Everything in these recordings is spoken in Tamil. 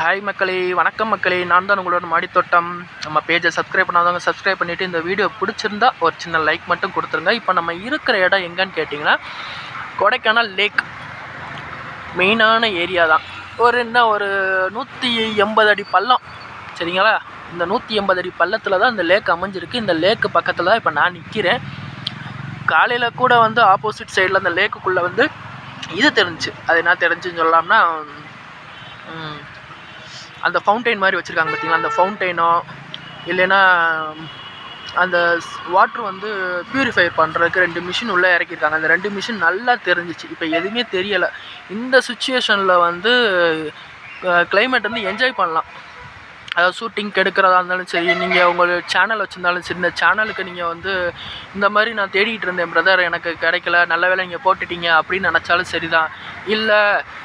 ஹாய் மக்களே வணக்கம் மக்களே. நான் தான் உங்களோட மாடித்தோட்டம். நம்ம பேஜை சப்ஸ்கிரைப் பண்ணாதவங்க சப்ஸ்கிரைப் பண்ணிவிட்டு இந்த வீடியோ பிடிச்சிருந்தா ஒரு சின்ன லைக் மட்டும் கொடுத்துருங்க. இப்போ நம்ம இருக்கிற இடம் எங்கன்னு கேட்டிங்கன்னா கொடைக்கானல் லேக் மெயினான ஏரியா தான். ஒரு என்ன ஒரு நூற்றி எண்பது அடி பள்ளம். சரிங்களா? இந்த நூற்றி எண்பது அடி பள்ளத்தில் தான் இந்த லேக் அமைஞ்சிருக்கு. இந்த லேக்கு பக்கத்தில் தான் இப்போ நான் நிற்கிறேன் காலையில் கூட வந்து ஆப்போசிட் சைடில் அந்த லேக்குக்குள்ளே வந்து இது தெரிஞ்சுச்சு. அது என்ன தெரிஞ்சுன்னு சொல்லலாம்னா அந்த ஃபவுண்டைன் மாதிரி வச்சுருக்காங்க பார்த்தீங்களா அந்த ஃபவுண்டைனோ இல்லைன்னா அந்த வாட்ரு வந்து ப்யூரிஃபை பண்ணுறதுக்கு ரெண்டு மிஷின் உள்ளே இறக்கியிருக்காங்க. அந்த ரெண்டு மிஷின் நல்லா தெரிஞ்சிச்சு. இப்போ எதுவுமே தெரியலை. இந்த சுச்சுவேஷனில் வந்து கிளைமேட் வந்து என்ஜாய் பண்ணலாம். அதாவது ஷூட்டிங் எடுக்கிறதா இருந்தாலும் சரி நீங்கள் உங்கள் சேனல் வச்சுருந்தாலும் சரி இந்த சேனலுக்கு நீங்கள் வந்து இந்த மாதிரி நான் தேடிக்கிட்டு இருந்தேன் பிரதர் எனக்கு கிடைக்கல நல்ல வேலை நீங்கள் போட்டுட்டீங்க அப்படின்னு நினச்சாலும் சரி தான் இல்லை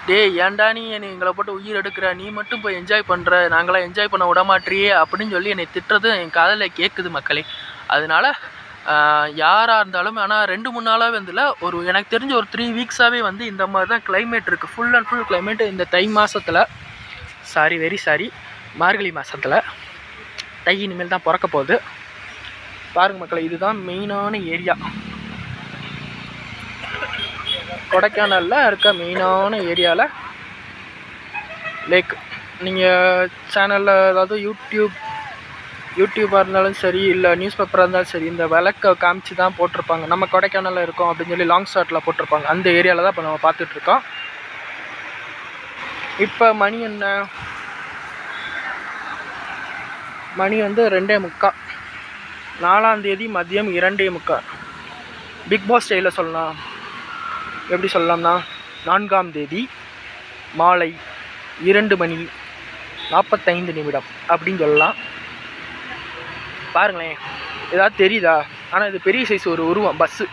டேய் ஏன்டா நீ என்னை எங்களை போட்டு உயிர் எடுக்கிற? நீ மட்டும் போய் என்ஜாய் பண்ணுற நாங்களாம் என்ஜாய் பண்ண விட மாட்றியே அப்படின்னு சொல்லி என்னை திட்டுறது என் காதில் கேட்குது மக்களே. அதனால யாராக இருந்தாலும் ஆனால் ரெண்டு மூணு நாளாகவே வந்துல ஒரு எனக்கு தெரிஞ்ச ஒரு த்ரீ வீக்ஸாகவே வந்து இந்த மாதிரி தான் கிளைமேட் இருக்குது ஃபுல் அண்ட் ஃபுல் கிளைமேட் இந்த தை மாதத்தில் சாரி வெரி சாரி மார்கழி மாதத்தில் தை இனிமேல் தான் பிறக்க போகுது. பாருங்கள் மக்களை இதுதான் மெயினான ஏரியா கொடைக்கானலில் இருக்க மெயினான ஏரியாவில் லேக் நீங்கள் சேனலில் அதாவது யூடியூப் யூடியூப்பாக இருந்தாலும் சரி இல்லை நியூஸ் பேப்பராக இருந்தாலும் சரி இந்த விளக்கை காமிச்சு தான் போட்டிருப்பாங்க. நம்ம கொடைக்கானலில் இருக்கோம் அப்படின்னு சொல்லி லாங் ஷாட்டில் போட்டிருப்பாங்க. அந்த ஏரியாவில் தான் இப்போ நம்ம பார்த்துட்ருக்கோம் இப்போ மணி என்ன? மணி வந்து ரெண்டே முக்கால் நாலாம் தேதி மதியம் இரண்டே முக்கால் பிக் பாஸ் ஸ்டைலில் சொல்லலாம். எப்படி சொல்லலாம்னா நான்காம் தேதி மாலை இரண்டு மணி நாற்பத்தைந்து நிமிடம் அப்படின்னு சொல்லலாம். பாருங்களேன் ஏதாவது தெரியுதா? ஆனால் இது பெரிய சைஸ் ஒரு உருவம் பஸ்ஸு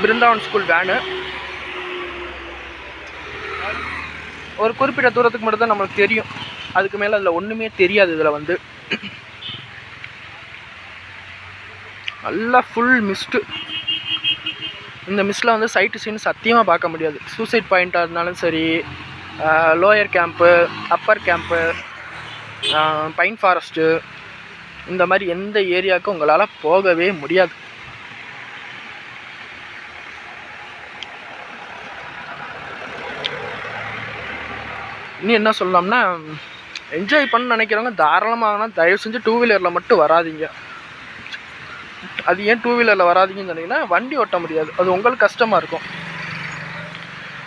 பிருந்தாவன் ஸ்கூல் வேனு ஒரு குறிப்பிட்ட தூரத்துக்கு மட்டும் தான் நம்மளுக்கு தெரியும். அதுக்கு மேலே அதில் ஒன்றுமே தெரியாது இதில் வந்து. நல்லா ஃபுல் மிஸ்டு இந்த மிஸ்ல வந்து சைட்டு சீன் சத்தியமாக பார்க்க முடியாது. சூசைட் பாயிண்ட்டாக இருந்தாலும் சரி lower camp upper camp pine forest இந்த மாதிரி எந்த ஏரியாவுக்கும் உங்களால் போகவே முடியாது. இன்னும் என்ன சொல்லலாம்னா என்ஜாய் பண்ண நினைக்கிறவங்க தாராளமாக தயவு செஞ்சு டூ வீலரில் மட்டும் வராதீங்க. அது ஏன் டூ வீலரில் வராதீங்கன்னு சொன்னீங்கன்னா வண்டி ஓட்ட முடியாது. அது உங்களுக்கு கஷ்டமாக இருக்கும்.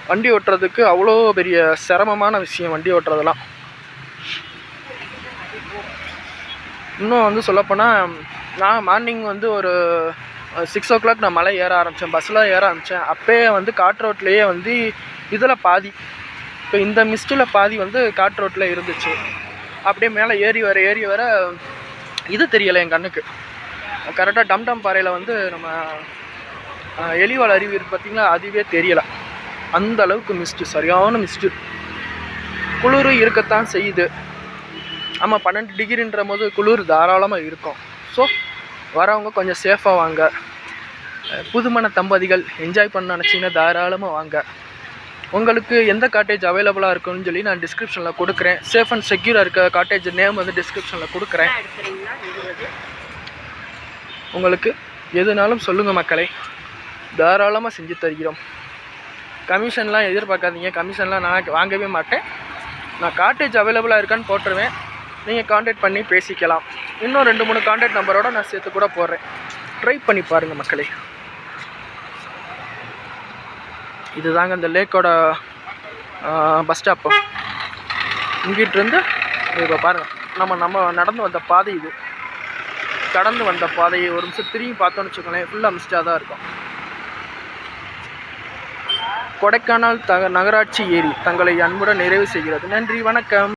வண்டி ஓட்டுறதுக்கு அவ்வளோ பெரிய சிரமமான விஷயம் வண்டி ஓட்டுறதெல்லாம். இன்னும் வந்து சொல்லப்போனால் நான் மார்னிங் வந்து ஒரு சிக்ஸ் ஓ கிளாக் நான் மலை ஏற ஆரம்பித்தேன் பஸ்ஸில் ஏற ஆரம்பித்தேன் அப்போயே வந்து காட் ரோட்லேயே வந்து இதில் பாதி. இப்போ இந்த மிஸ்டில் பாதி வந்து காட் ரோட்டில் இருந்துச்சு. அப்படியே மேலே ஏறி வர ஏறி வர இது தெரியலை என் கண்ணுக்கு. கரெக்டாக டம்டம் பாறையில் வந்து நம்ம அஹ், எலிவால் அருவி இருக்கு அதுவே தெரியலை. அந்த அளவுக்கு மிஸ்டு சரியான மிஸ்டு குளிர் இருக்கத்தான் செய்யுது. ஆமாம் பன்னெண்டு டிகிரின்ற போது குளிர் தாராளமாக இருக்கும். ஸோ வரவங்க கொஞ்சம் சேஃபாக வாங்க. புதுமண தம்பதிகள் என்ஜாய் பண்ண நினச்சிங்கன்னா தாராளமாக வாங்க. உங்களுக்கு எந்த காட்டேஜ் அவைலபிளாக இருக்குன்னு சொல்லி நான் டிஸ்கிரிப்ஷனில் கொடுக்குறேன். சேஃப் அண்ட் செக்யூராக இருக்க காட்டேஜ் நேம் வந்து டிஸ்கிரிப்ஷனில் கொடுக்குறேன். உங்களுக்கு எதுனாலும் சொல்லுங்கள் மக்களை. தாராளமாக செஞ்சு தருகிறோம். கமிஷன்லாம் எதிர்பார்க்காதீங்க. கமிஷன்லாம் நான் வாங்கவே மாட்டேன். நான் காட்டேஜ் அவைலபிளாக இருக்கான்னு போட்டுருவேன். நீங்கள் காண்டாக்ட் பண்ணி பேசிக்கலாம். இன்னும் ரெண்டு மூணு காண்டாக்ட் நம்பரோட நான் சேர்த்து கூட போடுறேன். ட்ரை பண்ணி பாருங்கள் மக்களே. இதுதாங்க இந்த லேக்கோட பஸ் ஸ்டாப்பு இங்கிட்டிருந்து இப்போ பாருங்கள் நம்ம நம்ம நடந்து வந்த பாதை இது. கடந்து வந்த பாதையை ஒரு நிமிஷம் திரும்பி பார்த்தோன்னு வச்சுக்கோங்களேன் ஃபுல்லாக மிஸ்டாக தான் இருக்கும். கொடைக்கானல் த நகராட்சி ஏரி தங்களை அன்புடன் நிறைவு செய்கிறது. நன்றி வணக்கம்.